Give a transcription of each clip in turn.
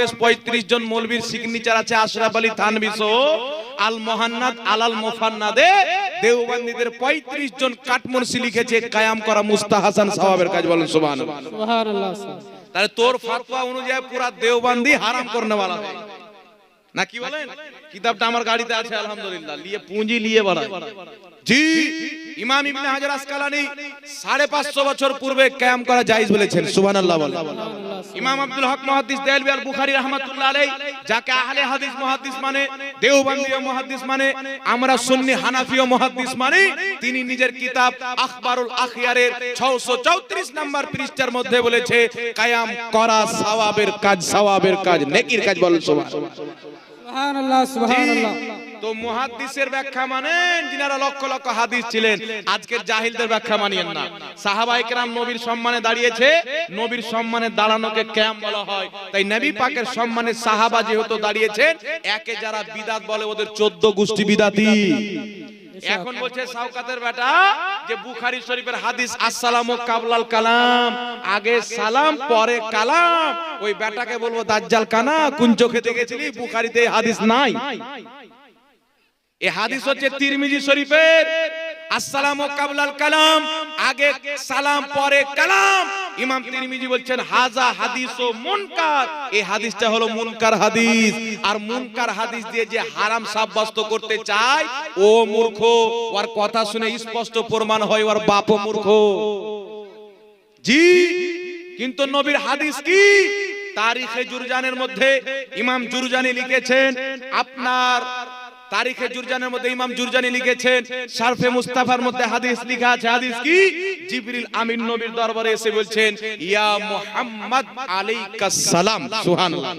বেশ পঁয়ত্রিশ জন মৌলবীর সিগনেচার আছে আশরাফ আলী থানবি আল মোহান্নাদ আলাল মোফান্নাদে দেওবন্দীদের পঁয়ত্রিশ জন কাটমনসি লিখেছে কায়াম করা মুস্তা হাসান সাহাবের কাজ বলেন সুবান তাহলে তোর ফাতোয়া অনুযায়ী পুরা দেওবন্দি হারাম করনে वाला না বলেন? কিতাবটা আমার গাড়িতে আছে আলহামদুলিল্লাহ। লিয়ে পুঁজি লিয়ে বাড়া জি। ইমাম ইবনে হাজার আসকালানি সাড়ে পাঁচশো বছর পূর্বে ক্যাম করা জায়েজ বলেছেন সুবহানাল্লাহ বলেন। ইমাম আব্দুল হক মুহাদ্দিস দেলবি আল বুখারী রাহমাতুল্লাহ আলাইহি যাকে আহলে হাদিস মুহাদ্দিস মানে দেওবন্দি মুহাদ্দিস মানে আমরা সুন্নি হানাফি মুহাদ্দিস মানে তিনি নিজের কিতাব আখবারুল আখিয়ারের 634 নম্বর পৃষ্ঠার মধ্যে বলেছে কায়াম করা সওয়াবের কাজ সওয়াবের কাজ নেকির কাজ বলেন সুবহানাল্লাহ। তো মুহাদ্দিসের ব্যাখ্যা মানেন যিনারা লক্ষ লক্ষ হাদিস ছিলেন আজকের জাহিলদের ব্যাখ্যা মানিয়েন না। সাহাবাই কেরাম নবীর সম্মানে দাঁড়িয়েছে নবীর সম্মানে দাঁড়ানোকে ক্যাম বলা হয়। তাই নবী পাকের সম্মানে সাহাবা যেহেতু দাঁড়িয়েছেন একে যারা বিদাত বলে ওদের 14 গোষ্ঠী বিদাতি। এখন বলছে সাউকাতের বেটা যে বুখারী শরীফের হাদিস আসসালামু কাবলাল কালাম। আগে সালাম পরে কালাম। ওই বেটাকে বলব দাজ্জাল কানা কোন চোখে দেখেছিলি? বুখারিতে হাদিস নাই। এই হাদিস হচ্ছে তিরমিজি শরীফের আসসালামু কাবলাল কালাম। আগে সালাম পরে কালাম। ইমাম তিরমিজি বলছেন, হাজা হাদিস ও মুনকার। এই হাদিসটা হলো মুনকার হাদিস। আর মুনকার হাদিস দিয়ে যে হারাম সাব্যস্ত করতে চায়, ও মূর্খ। ওর কথা শুনে স্পষ্ট প্রমাণ হয় ওর বাপও মূর্খ। জি, কিন্তু নবীর হাদিস কি? তারিখে জুরজানের মধ্যে ইমাম জুরজানি লিখেছেন, আপনার তারিখে জুরজানের মধ্যে ইমাম জুরজানি লিখেছেন, শারফে মুস্তাফার মধ্যে হাদিস লেখা আছে। হাদিস কি? জিবরিল আমিন নবীর দরবারে এসে বলছেন, ইয়া মুহাম্মদ আলাইকাস সালাম। সুবহানাল্লাহ।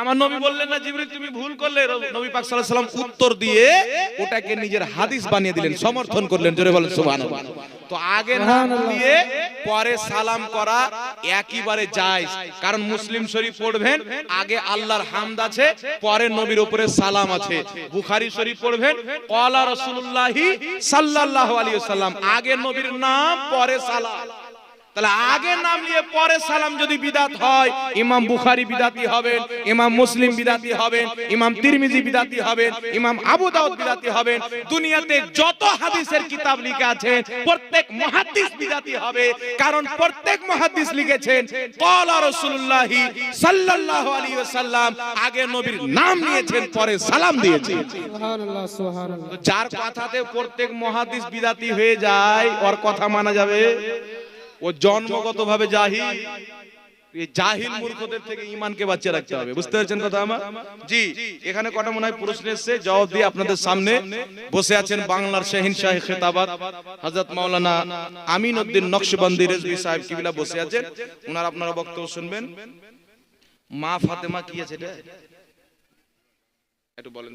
আমার নবী বললেন না, জিবরিল, তুমি ভুল করলে। নবী পাক সাল্লাল্লাহু আলাইহি সাল্লাম উত্তর দিয়ে ওটাকে নিজের হাদিস বানিয়ে দিলেন, সমর্থন করলেন। জোরে বলেন, সুবহানাল্লাহ। তো আগে নাম দিয়ে পরে সালাম করা একইবারে যায় কারণ মুসলিম শরীফ পড়বেন আগে আল্লাহর হামদ আছে পরে নবীর উপরে সালাম আছে। বুখারি শরীফ পড়বেন কলা রসুল্লাহি সাল্লাল্লাহু আলাইহি ওয়াসাল্লাম। আগে নবীর নাম পরে সালাম। তাহলে আগে নাম নিয়ে পরে সালাম যদি বিদাত হয় ইমাম বুখারী বিদাতি হবেন ইমাম মুসলিম বিদাতি হবেন ইমাম তিরমিজি বিদাতি হবেন ইমাম আবু দাউদ বিদাতি হবেন দুনিয়াতে যত হাদিসের কিতাব লেখা আছে প্রত্যেক মুহাদ্দিস বিদাতি হবে কারণ প্রত্যেক মুহাদ্দিস লিখেছেন ক্বালা রাসূলুল্লাহি সাল্লাল্লাহু আলাইহি ওয়াসাল্লাম আগে নবীর নাম নিয়েছেন পরে সালাম দিয়েছেন। সুবহানাল্লাহ সুবহানাল্লাহ। যার কথাতে প্রত্যেক মহাদিস বিদাতি হয়ে যায় ওর কথা মানা যাবে? ও জন্মগত ভাবে জাহিল মূর্খদের থেকে ইমানকে বাঁচিয়ে রাখতে হবে। বুঝতে আমার? জি, এখানে কটা মনে হয় জবাব দিয়ে আপনাদের সামনে বসে আছেন বাংলার আমিন উদ্দিন সাহেব বসে আছেন। ওনার আপনারা বক্তব্য শুনবেন। মা ফাতেমা কি আছে একটু বলেন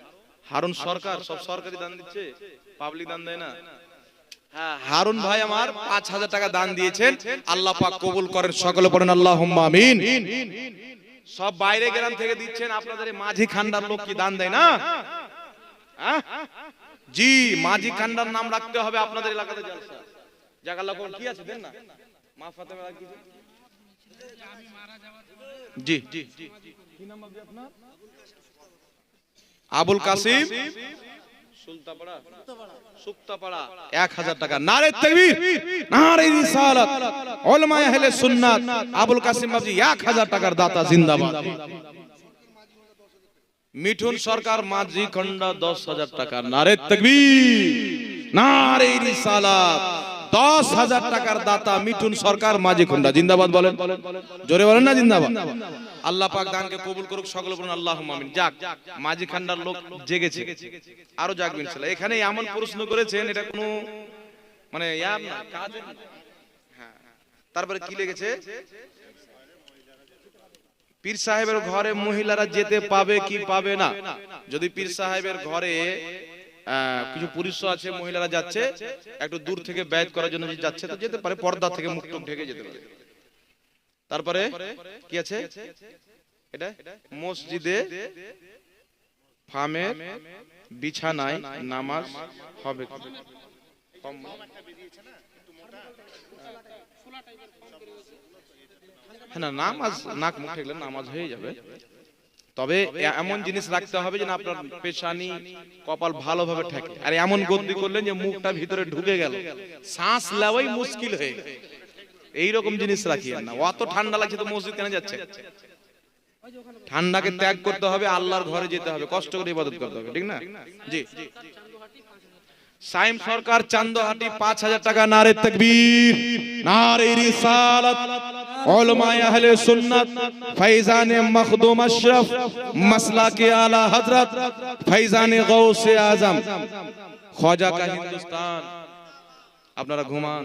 হারুন সরকার সব সরকারি দান দিচ্ছে পাবলিক দান দেয় না। হ্যাঁ, হারুন ভাই আমার পাঁচ হাজার টাকা দান দিয়েছেন। আল্লাহ পাক কবুল করেন। সকলে পড়েন আল্লাহ আমিন। সব বাইরে গ্রাম থেকে দিচ্ছেন আপনাদের মাঝি খান্ডার লোক কি দান দেয় না? জি মাঝি খান্ডার নাম রাখতে হবে আপনাদের এলাকাতে জলসা লোক কি আছে দেন না? মা ফাতেমা রাখ জি জি জি। কি নাম আপনার? আবুল কাসিম সুলতাপাড়া সুক্তাপাড়া এক হাজার টাকা। নারে তকবীর নারে রিসালাত উলামা আহলে সুন্নাত। আবুল কাসিম বাবজি এক হাজার টাকার দাতা জিন্দাবাদ। মিঠুন সরকার মাঝি খন্ডা দশ হাজার টাকা। নারে তকবীর নারে রিসালাত। দশ হাজার টাকার দাতা মিঠুন সরকার মাঝি খন্ডা জিন্দাবাদ বলেন। জোরে বলেন না, জিন্দাবাদ? আল্লাহ পাক দানকে কবুল করুক, সকলে বলুন আল্লাহ যাক, মাঝি খান্ডার লোক জেগেছে। আরও জাগবে ইনশাআল্লাহ এখানে এমন প্রশ্ন করেছেন, এটা কোনো মানে ইয়ার না। হ্যাঁ। তারপরে কি লিখেছে পীর সাহেবের ঘরে মহিলারা যেতে পাবে কি পাবে না? যদি পীর সাহেবের ঘরে কিছু পুরুষ আছে, মহিলারা যাচ্ছে, একটু দূর থেকে ব্যয় করার জন্য যাচ্ছে, তো যেতে পারে, পর্দা থেকে মুখ টুক ঢেকে যেতে পারে। তারপরে কি আছে? এটা মসজিদে ফার্মে বিছানায় নামাজ হবে। হ্যাঁ না, নামাজ, নাক মুখ নামাজ হয়ে যাবে। তবে এমন জিনিস রাখতে হবে যে না আপনার পেশানি কপাল ভালোভাবে ঠেকে আর এমন গন্দি করলেন যে মুখটা ভিতরে ঢুকে গেল। শ্বাস নেওয়াই মুশকিল হয়ে এইরকম জিনিস রাখিয়েন না। অত ঠান্ডা লাগছে তো মসজিদ কেন যাচ্ছে? ঠান্ডাকে ত্যাগ করতে হবে আল্লাহর ঘরে যেতে হবে কষ্ট করে ইবাদত করতে হবে ঠিক না? জি। সাইম সরকার চান্দহাটি পাঁচ হাজার টাকা নারে তকবীর নারে রিসালাত উলামায়ে আহলে সুন্নাত ফৈজানে মখদুম আশরাফ মাসলাকে আলা হযরত ফৈজানে গৌসে আজম খোজা কা হিন্দুস্তান আপনারা ঘুমান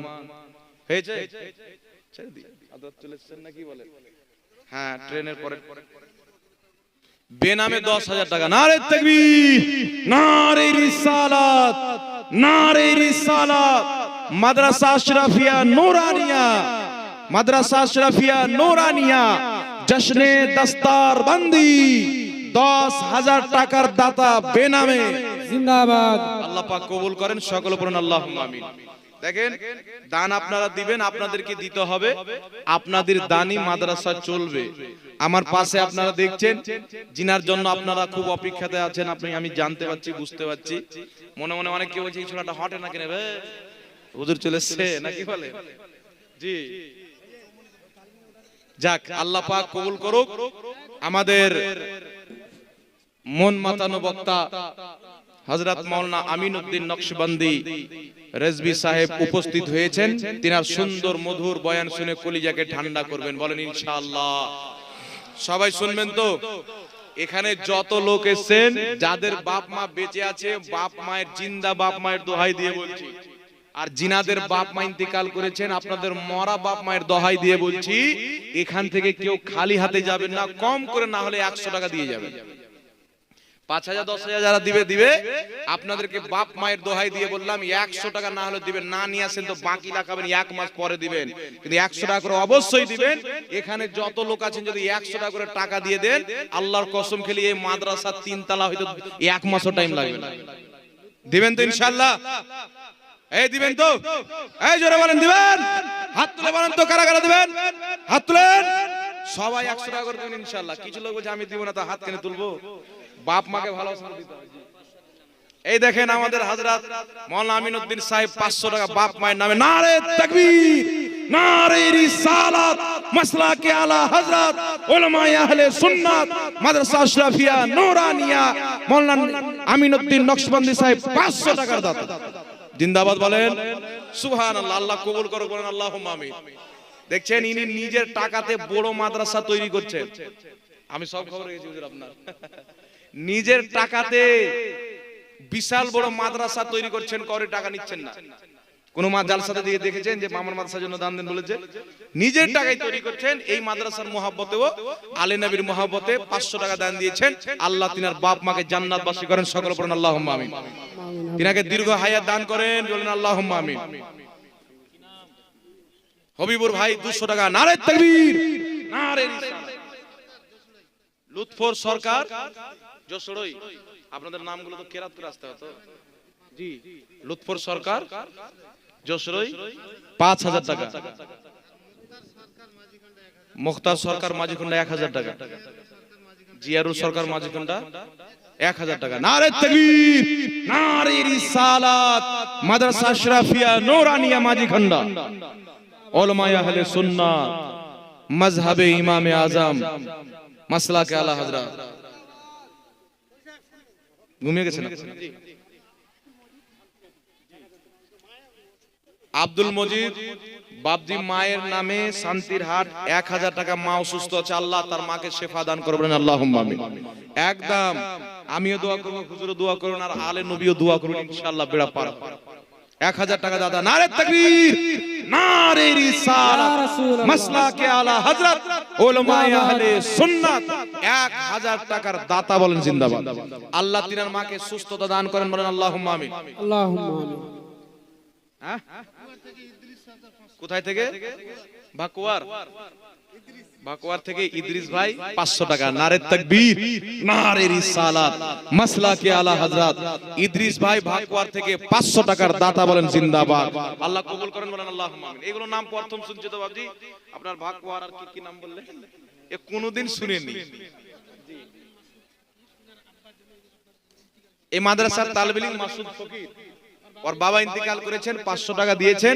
হয়েছে ছেড়ে দিই আদত চলেছেন নাকি বলে হ্যাঁ ট্রেনের পরে বেনামে দশ হাজার টাকা নারে তকবীর নারে রিসালাত নারে রিসালাত মাদ্রাসা আশরাফিয়া নুরানিয়া মাদ্রাসা আশরাফিয়া নুরানিয়া জশনে দস্তার বন্দি দশ হাজার টাকার দাতা বেনামে। জিন্দাবাদ। আল্লাহ পাক কবুল করেন সকল পড়ুন আল্লাহ আমিন। দেখেন দান আপনারা দিবেন আপনাদেরকে দিতে হবে। আপনাদের দানই মাদ্রাসা চলবে। আমার পাশে আপনারা দেখছেন জিনার জন্য আপনারা খুব অপেক্ষাতে আছেন। আপনি আমি জানতে পারছি বুঝতে পারছি। মনে মনে অনেক কেউ বলছে এই ছোড়াটা হটে না কেনে? হুজুর চলে এসছে নাকি বলে? জি। যাক আল্লাহ পাক কবুল করুক। আমাদের মন মাতানো বক্তা হজরত মাওলানা আমিন উদ্দিন নকশবন্দি রেজবি সাহেব উপস্থিত হয়েছেন। তিনার সুন্দর মধুর বয়ান শুনে কলিজাকে ঠান্ডা করবেন বলেন ইনশাআল্লাহ। সবাই শুনবেন তো? এখানে যত লোক এসেছেন যাদের বাপ মা বেঁচে আছে বাপ মায়ের জিন্দা বাপ মায়ের দোহাই দিয়ে বলছি। আর জিনাদের বাপ মা ইন্তেকাল করেছেন আপনাদের মরা বাপ মায়ের দহাই দিয়ে বলছি এখান থেকে কেউ খালি হাতে যাবেন না কম করে না হলে একশো টাকা দিয়ে যাবেন। পাঁচ হাজার দশ হাজার যারা দিবে দিবে আপনাদেরকে বাপ মায়ের দোহাই দিয়ে বললাম একশো টাকা না হলে দিবেন না নিয়ে আসেন তো বাকি লাগাবেন এক মাস পরে দিবেন কিন্তু একশো টাকা করে অবশ্যই দিবেন। এখানে যত লোক আছেন যদি একশো টাকা করে টাকা দিয়ে দেন আল্লাহর কসম খেলি এই মাদ্রাসা তিনতলা হয়তো এক মাসও টাইম লাগবে না দিবেন তো ইনশাল্লাহ এই দিবেন তো। এই জোরে বলেন, দিবেন। হাত তুলে বলেন তো, কারা কারা দিবেন? হাত তুলেন। সবাই একশো টাকা করে দেবেন ইনশাল্লাহ কিছু লোক বলছে, আমি দিব না, তো হাত কেনে তুলবো? বাপ মাকে ভালোবাসা দিতে এই দেখেন আমাদের হাজরাত মৌলানা আমিনুদ্দিন সাহেব, পাঁচশো টাকা বাপ মায়ের নামে নারে তাকবীর, নারে রিসালাত, মাসলাকে আলা হযরত উলামায়ে আহলে সুন্নাত, মাদ্রাসা আশরাফিয়া, নূরানিয়া, মৌলানা আমিনুদ্দিন নকশবন্দি সাহেব 500 টাকার দাতা। জিন্দাবাদ বলেন। সুবহানাল্লাহ, আল্লাহ কবুল করুক, বলেন আল্লাহুম্মা আমিন। দেখছেন, ইনি নিজের টাকাতে বড় মাদ্রাসা তৈরি করছেন। আমি সব খবর আপনার। নিজের টাকাতে বিশাল বড় মাদ্রাসা তৈরি করছেন করে টাকা নিচ্ছেন না। কোন মা জালসাতে দিয়ে দেখেছেন যে মামার মাদ্রাসার জন্য দান দেন বলেছে? নিজের টাকায় তৈরি করছেন, এই মাদ্রাসার মহাব্বতেও আলী নবীর মহাব্বতে পাঁচশো টাকা দান দিয়েছেন। আল্লাহ তিনার বাপ মাকে জান্নাতবাসী করেন, সকল পড়েন আল্লাহ আমিন। তিনাকে দীর্ঘ হায়াত দান করেন বলেন আল্লাহ আমিন। হবিবুর ভাই, দুশো টাকা নারে তাকবীর। নারে। লুৎফর সরকার, যশোরই। আপনাদের নামগুলো তো কেরাত করে আসতে হতো জি, লুৎফর সরকার, যশোরই। পাঁচ হাজার টাকা। মুখতার সরকার মাঝিকুন্ডা এক হাজার টাকা। জিয়ারুল সরকার মাঝিকুন্ডা এক হাজার টাকা। নারে তকবীর, নারে রিসালাত, মাদ্রাসা আশরাফিয়া, নূরানিয়া খন্ডা উলামায়ে আহলে সুন্নাত মজহাবে ইমামে আজম, মাসলাকে আলা হযরত। ঘুমিয়ে গেছেন আব্দুল মজিদ বাবজি মায়ের নামে শান্তির হাট এক হাজার টাকা মা অসুস্থ আছে আল্লাহ তার মাকে শেফা দান করবেন আল্লাহ একদম আমিও দোয়া করব হুজুরও দোয়া করুন আর আলে নবীও দোয়া করুন ইনশাআল্লাহ বেড়া পার এক হাজার টাকা দাদা নারে তাকবীর নারে রিসালাত রাসূলুল্লাহ। মাসলাকে আলা হযরত উলামায়ে আহলে সুন্নাত। এক হাজার টাকার দাতা বলেন জিন্দাবাদ। আল্লাহ তিনার মাকে সুস্থতা দান করেন বলেন আল্লাহুম্মা আমিন। আল্লাহুম্মা আমিন। হ্যাঁ? কোথায় থেকে? ভাকুয়ার ভাকুয়ার থেকে ইদ্রিস ভাই পাঁচশো টাকা। নারে তাকবীর, নারে রিসালাত, মাসলাকে আলা হযরত। ইদ্রিস ভাই ভাকুয়ার থেকে পাঁচশো টাকার দাতা বলেন জিন্দাবাদ। আল্লাহ কবুল করেন বলেন আল্লাহ এগুলো নাম প্রথম শুনছি তো বাবজি। আপনার ভাকুয়ার আর কি কি নাম বললেন? এ কোনোদিন শুনেনি এই মাদ্রাসার তালবিলিং মাসুদ ফকির। ওর বাবা ইন্তেকাল করেছেন, পাঁচশো টাকা দিয়েছেন।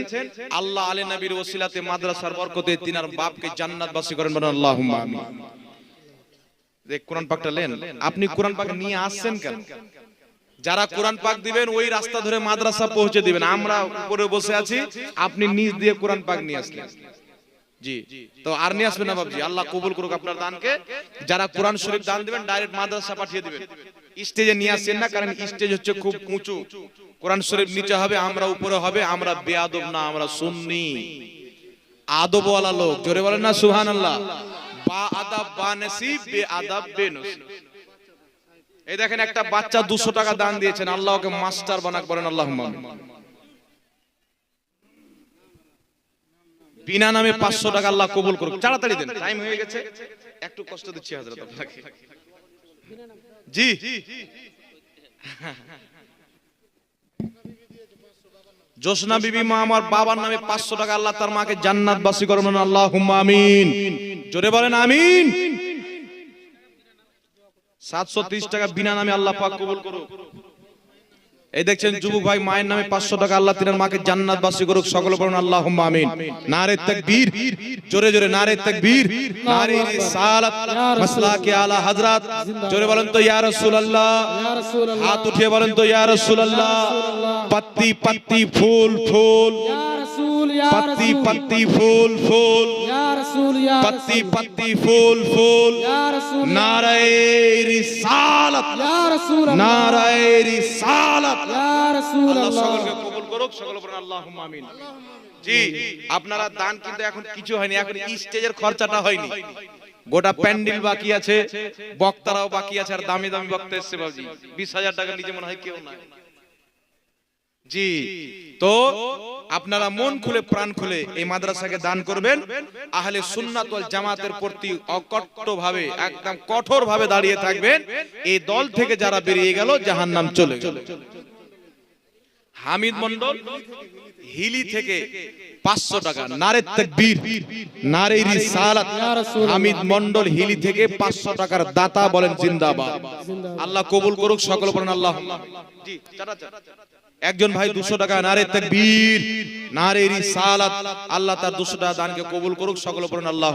আল্লাহ আলী নবীর ওসিলাতে মাদ্রাসার বরকতে বাপকে করেন বলেন আমিন। কোরআন পাকটা লেন আপনি কোরআন পাক নিয়ে আসছেন কেন? যারা কোরআন পাক দিবেন, ওই রাস্তা ধরে মাদ্রাসা পৌঁছে দিবেন। আমরা উপরে বসে আছি, আপনি নিজ দিয়ে কোরআন পাক নিয়ে আসলেন। জি, তো আর নিয়ে আসবেন না বাবজি আল্লাহ কবুল করুক আপনার দানকে। যারা কোরআন শরীফ দান দিবেন, ডাইরেক্ট মাদ্রাসা পাঠিয়ে দিবেন। স্টেজে নিয়ে আসছেন না, কারণ স্টেজ হচ্ছে খুব উঁচু। কোরআন শরীফ নিচে হবে, আমরা উপরে হবে, আমরা বেয়াদব না, আমরা সুন্নি। আদবওয়ালা লোক, জোরে বলেন না নসিব এই দেখেন একটা বাচ্চা দুশো টাকা দান দিয়েছেন আল্লাহ ওকে মাস্টার বানাক বলেন আল্লাহ বিনা নামে পাঁচশো টাকা আল্লাহ কবুল করুক। তাড়াতাড়ি দেন, টাইম হয়ে গেছে। একটু কষ্ট দিচ্ছি হাজরত আপনাকে। জি। জোসনা বিবি মা আমার বাবার নামে পাঁচশো টাকা আল্লাহ তার মাকে জান্নাত বাসী করবেন। আল্লাহ আমিন। জোরে বলেন আমিন। সাতশো তিরিশ টাকা বিনা নামে আল্লাহ পাক কবুল করুক। এই দেখছেন যুবক ভাই মায়ের নামে পাঁচশো টাকা আল্লাহ তিনার মাকে জান্নাত বাসী করুক সকল বলুন আল্লাহ আমিন। নারে তাকবীর। জোরে জোরে নারে তাকবীর। নারে সালাত মাসলা কে আলা হযরত। জোরে বলেন তো ইয়া রাসূলুল্লাহ। হাত উঠিয়ে বলেন তো ইয়া রাসূলুল্লাহ। পত্তি পত্তি ফুল ফুল। রিসালাত। ইয়া রাসূল আল্লাহ। আল্লাহ সকলকে কবুল করুক সকল বলেন আল্লাহুম্মা আমিন। জি আপনারা দান কিন্তু এখন কিছু হয়নি এখন স্টেজের খরচাটা হয়নি। গোটা প্যান্ডেল বাকি আছে বক্তারাও বাকি আছে আর দামি দামি বক্তা এসছে বাবজি। বিশ হাজার টাকা নিচে মনে হয় কেউ নাই। জি। তো আপনারা মন খুলে প্রাণ খুলে এই মাদ্রাসাকে দান করবেন। আহলে সুন্নাত ওয়াল জামাতের প্রতি অকট্ট ভাবে একদম কঠোরভাবে দাঁড়িয়ে থাকবেন। এই দল থেকে যারা বেরিয়ে গেল জাহান্নাম চলে গেল। হামিদ মন্ডল হিলি থেকে পাঁচশো টাকা নারে তাকবীর নারে রিসালাত। ইয়া। হামিদ মন্ডল হিলি থেকে পাঁচশো টাকার দাতা বলেন জিন্দাবাদ। আল্লাহ কবুল করুক সকল বলেন আল্লাহ জি। একজন ভাই দুশো টাকা নারে তাকবীর নারে রিসালাত আল্লাহ তার দুশো টাকা দানকে কবুল করুক সকল পড়ুন আল্লাহ